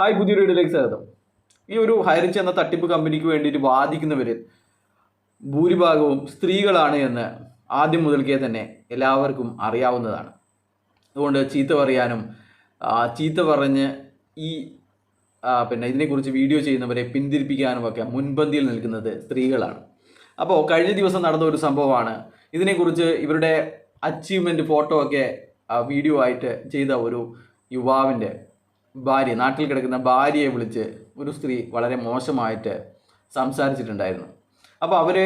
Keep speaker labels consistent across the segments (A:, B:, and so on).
A: Hi പുതിയൊരു വീഡിയോയിലേക്ക് സ്വാഗതം. ഈ ഒരു ഹൈറിച്ച് എന്ന തട്ടിപ്പ് കമ്പനിക്ക് വേണ്ടിയിട്ട് വാദിക്കുന്നവരിൽ ഭൂരിഭാഗവും സ്ത്രീകളാണ് എന്ന് ആദ്യം മുതൽക്കേ തന്നെ എല്ലാവർക്കും അറിയാവുന്നതാണ്. അതുകൊണ്ട് ചീത്ത പറയാനും ചീത്ത പറഞ്ഞ് ഈ പിന്നെ ഇതിനെക്കുറിച്ച് വീഡിയോ ചെയ്യുന്നവരെ പിന്തിരിപ്പിക്കാനും ഒക്കെ മുൻപന്തിയിൽ നിൽക്കുന്നത് സ്ത്രീകളാണ്. അപ്പോൾ കഴിഞ്ഞ ദിവസം നടന്ന ഒരു സംഭവമാണ്. ഇതിനെക്കുറിച്ച് ഇവരുടെ അച്ചീവ്മെന്റ് ഫോട്ടോ ഒക്കെ വീഡിയോ ആയിട്ട് ചെയ്ത ഒരു യുവാവിന്റെ ഭാര്യ നാട്ടിൽ കിടക്കുന്ന ഭാര്യയെ വിളിച്ച് ഒരു സ്ത്രീ വളരെ മോശമായിട്ട് സംസാരിച്ചിട്ടുണ്ടായിരുന്നു. അപ്പോൾ അവർ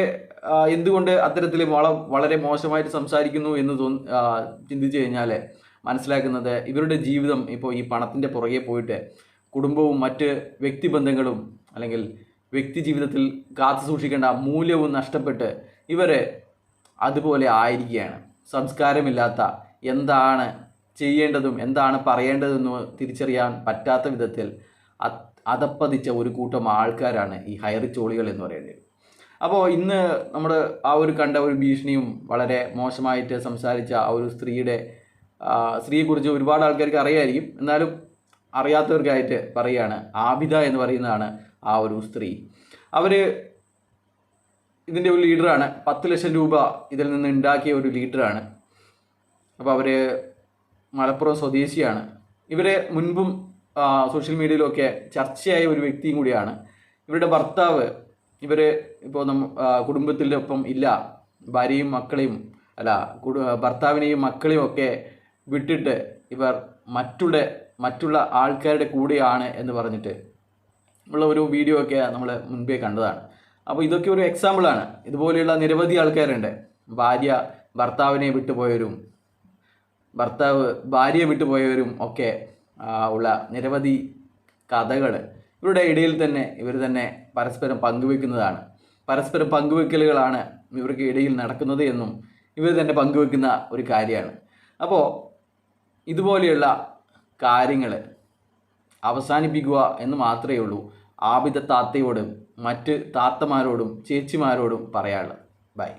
A: എന്തുകൊണ്ട് അത്തരത്തിൽ വള വളരെ മോശമായിട്ട് സംസാരിക്കുന്നു എന്ന് തോന്നി ചിന്തിച്ചു കഴിഞ്ഞാൽ മനസ്സിലാക്കുന്നത് ഇവരുടെ ജീവിതം ഇപ്പോൾ ഈ പണത്തിന്റെ പുറകെ പോയിട്ട് കുടുംബവും മറ്റ് വ്യക്തിബന്ധങ്ങളും അല്ലെങ്കിൽ വ്യക്തി ജീവിതത്തിൽ കാത്തു സൂക്ഷിക്കേണ്ട മൂല്യവും നഷ്ടപ്പെട്ട് ഇവർ അതുപോലെ ആയിരിക്കുകയാണ്. സംസ്കാരമില്ലാത്ത എന്താണ് ചെയ്യേണ്ടതും എന്താണ് പറയേണ്ടതെന്ന് തിരിച്ചറിയാൻ പറ്റാത്ത വിധത്തിൽ അത് അതപ്പതിച്ച ഒരു കൂട്ടം ആൾക്കാരാണ് ഈ ഹൈറിച്ചോളികൾ എന്ന് പറയുന്നത് അപ്പോൾ ഇന്ന് നമ്മൾ ആ ഒരു കണ്ട ഒരു ഭീഷണിയും വളരെ മോശമായിട്ട് സംസാരിച്ച ആ ഒരു സ്ത്രീയുടെ സ്ത്രീയെക്കുറിച്ച് ഒരുപാട് ആൾക്കാർക്ക് അറിയായിരിക്കും. എന്നാലും അറിയാത്തവർക്കായിട്ട് പറയുകയാണ് ആബിദ എന്ന് പറയുന്നതാണ് ആ ഒരു സ്ത്രീ. അവർ ഇതിന്റെ ഒരു ലീഡറാണ്. പത്ത് ലക്ഷം രൂപ ഇതിൽ നിന്ന് ഉണ്ടാക്കിയ ഒരു ലീഡറാണ്. അപ്പോൾ അവർ മലപ്പുറം സ്വദേശിയാണ്. ഇവരെ മുൻപും സോഷ്യൽ മീഡിയയിലൊക്കെ ചർച്ചയായ ഒരു വ്യക്തിയും കൂടിയാണ്. ഇവരുടെ ഭർത്താവ് ഇവർ ഇപ്പോൾ നമ്മ കുടുംബത്തിന്റെ ഒപ്പം ഇല്ല. ഭാര്യയും മക്കളെയും അല്ല ഭർത്താവിനെയും മക്കളെയും ഒക്കെ വിട്ടിട്ട് ഇവർ മറ്റുടെ മറ്റുള്ള ആൾക്കാരുടെ കൂടെയാണ് എന്ന് പറഞ്ഞിട്ട് ഉള്ള ഒരു വീഡിയോ ഒക്കെ നമ്മൾ മുൻപേ കണ്ടതാണ്. അപ്പോൾ ഇതൊക്കെ ഒരു എക്സാമ്പിളാണ് ഇതുപോലെയുള്ള നിരവധി ആൾക്കാരുണ്ട്. ഭാര്യ ഭർത്താവിനെ വിട്ടുപോയവരും ഭർത്താവ് ഭാര്യയെ വിട്ടുപോയവരും ഒക്കെ ഉള്ള നിരവധി കഥകൾ ഇവരുടെ ഇടയിൽ തന്നെ ഇവർ തന്നെ പരസ്പരം പങ്കുവെക്കുന്നതാണ്. പരസ്പരം പങ്കുവെക്കലുകളാണ് ഇവർക്ക് ഇടയിൽ നടക്കുന്നത് എന്നും ഇവർ തന്നെ പങ്കുവെക്കുന്ന ഒരു കാര്യമാണ്. അപ്പോൾ ഇതുപോലെയുള്ള കാര്യങ്ങൾ അവസാനിപ്പിക്കുക എന്ന് മാത്രമേ ഉള്ളൂ. ആബിദ താത്തയോടും മറ്റ് താത്തമാരോടും ചേച്ചിമാരോടും പറയാനുള്ളത്. ബൈ.